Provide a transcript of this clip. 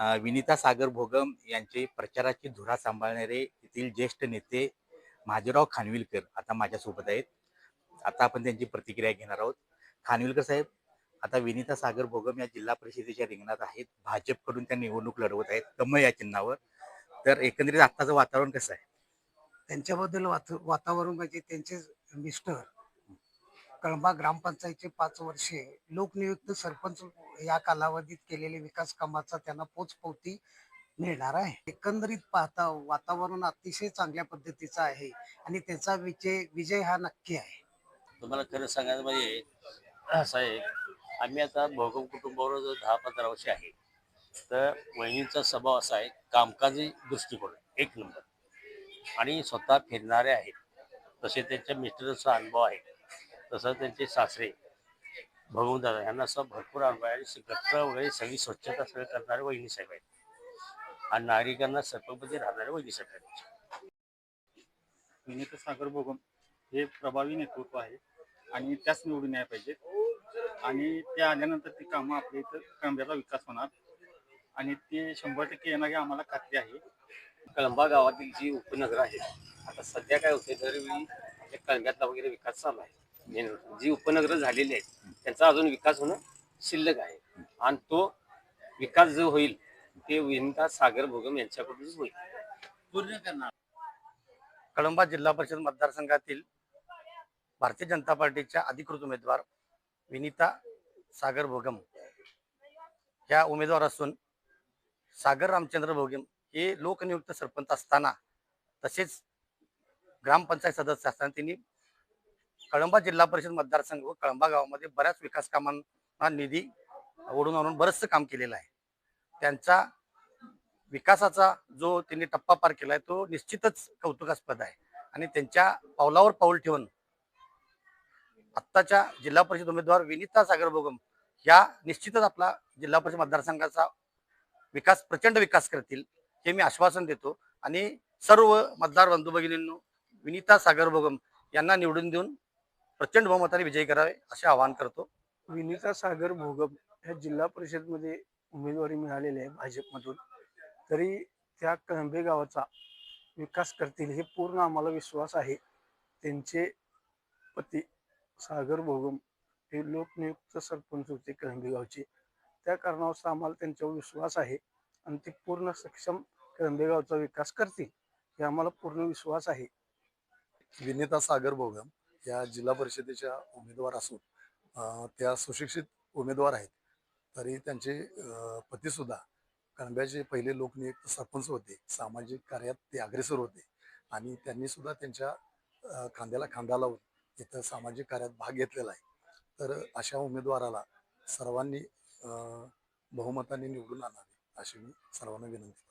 विनिता सागर भोगम यांचे प्रचाराची धुरा सांभाळणारे येथील ज्येष्ठ नेते महाजीराव खानविलकर आता माझ्यासोबत आहेत. आता आपण त्यांची प्रतिक्रिया घेणार आहोत. खानविलकर साहेब आता विनिता सागर भोगम या जिल्हा परिषदेच्या रिंगणात आहेत. भाजपकडून त्या निवडणूक लढवत आहेत. कमळ या चिन्हावर. तर एकंदरीत आत्ताचं वातावरण कसं आहे? त्यांच्याबद्दल वात- वातावरण म्हणजे त्यांचे मिस्टर कळंबा ग्रामपंचायतचे पाच वर्षे लोकनियुक्त सरपंच या कालावधीत केलेले विकास कामाचा त्यांना पोचपावती मिळणार आहे. एकंदरीत पाहता वातावरण अतिशय चांगल्या पद्धतीचं आहे आणि त्याचा विजय विजय हा नक्की आहे. तुम्हाला खरं सांगायचं म्हणजे असं आहे आम्ही आता भोगम कुटुंबावर जर दहा पंधरा वर्ष आहे तर वहिनींचा स्वभाव असा आहे कामकाजी दृष्टिकोन एक नंबर. आणि स्वतः फिरणारे आहेत. तसे त्यांच्या मिस्टरचा अनुभव आहे. तसं त्यांचे सासरे भगवंदादा यांना असं भरपूर अनुभव आहे. आणि गटर वगैरे सगळी स्वच्छता सगळं करणारे वहिनी साहेब आहेत. आणि नागरिकांना सरपंच राहणारे वहिनी साहेब आहेत. विनीत सागर भोगम हे प्रभावी नेतृत्व आहे आणि त्याच निवडून यायला पाहिजेत आणि ते आल्यानंतर ती कामं आपल्या इथं कळंब्याचा विकास होणार. आणि ते शंभर टक्के येणार आम्हाला खात्री आहे. कळंबा गावातील जी उपनगर आहेत आता सध्या काय होते तर मी आपल्या कळंब्यातला वगैरे विकास चालू आहे. जी उपनगर झालेली आहेत त्यांचा अजून विकास होणं शिल्लक आहे. आणि तो विकास जो होईल ते विनिता सागर भोगम यांच्याकडूनच होईल. पूर्ण करणार. कळंबा जिल्हा परिषद मतदारसंघातील भारतीय जनता पार्टीच्या अधिकृत उमेदवार विनिता सागर भोगम. ह्या उमेदवार असून सागर रामचंद्र भोगम हे लोकनियुक्त सरपंच असताना तसेच ग्रामपंचायत सदस्य असताना त्यांनी कळंबा जिल्हा परिषद मतदारसंघ व कळंबा गावामध्ये बऱ्याच विकास कामांना निधी ओढून आणून बरंचसं काम केलेलं आहे. त्यांचा विकासाचा जो त्यांनी टप्पा पार केला आहे तो निश्चितच कौतुकास्पद आहे. आणि त्यांच्या पावलावर पाऊल ठेवून आत्ताच्या जिल्हा परिषद उमेदवार विनिता सागर बोगम या निश्चितच आपला जिल्हा परिषद मतदारसंघाचा विकास प्रचंड विकास करतील हे मी आश्वासन देतो. आणि सर्व मतदार बंधू भगिनींनो विनिता सागर बोगम यांना निवडून देऊन प्रचंड बहुमताने विजयी करावे असे आवाहन करतो. विनिता सागर भोगम ह्या जिल्हा परिषदमध्ये उमेदवारी मिळालेली आहे भाजपमधून. तरी त्या कळंबे गावाचा विकास करतील हे पूर्ण आम्हाला विश्वास आहे. त्यांचे पती सागर भोगम हे लोकनियुक्त सरपंच होते कळंबे गावचे. त्या कारणास्तव आम्हाला त्यांच्यावर विश्वास आहे आणि ते पूर्ण सक्षम कळंबे गावचा विकास करतील हे आम्हाला पूर्ण विश्वास आहे. विनिता सागर भोगम या जिल्हा परिषदेच्या उमेदवार असून त्या सुशिक्षित उमेदवार आहेत. तरी त्यांचे पतीसुद्धा कणब्याचे पहिले लोकनियुक्त सरपंच होते सामाजिक कार्यात ते अग्रेसर होते आणि त्यांनी सुद्धा त्यांच्या खांद्याला खांदा लावून इथं सामाजिक कार्यात भाग घेतलेला आहे. तर अशा उमेदवाराला सर्वांनी बहुमताने निवडून आणावे अशी मी सर्वांना विनंती